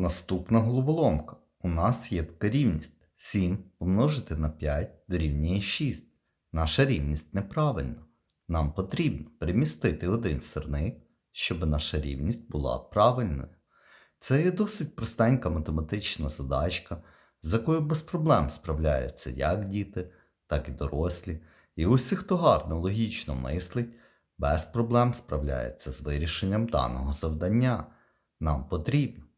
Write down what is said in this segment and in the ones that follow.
Наступна головоломка. У нас є така рівність. 7 помножити на 5 дорівнює 6. Наша рівність неправильна. Нам потрібно перемістити один сирник, щоб наша рівність була правильною. Це є досить простенька математична задачка, з якою без проблем справляються як діти, так і дорослі. І усі, хто гарно логічно мислить, без проблем справляється з вирішенням даного завдання. Нам потрібно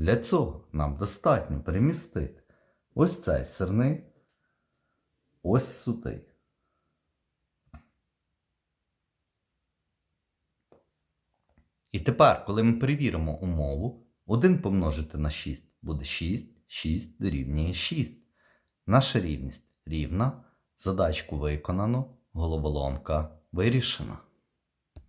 Для цього нам достатньо перемістити ось цей сирник ось сюди. І тепер, коли ми перевіримо умову, 1 помножити на 6 буде 6, 6 дорівнює 6. Наша рівність рівна, задачку виконано, головоломка вирішена.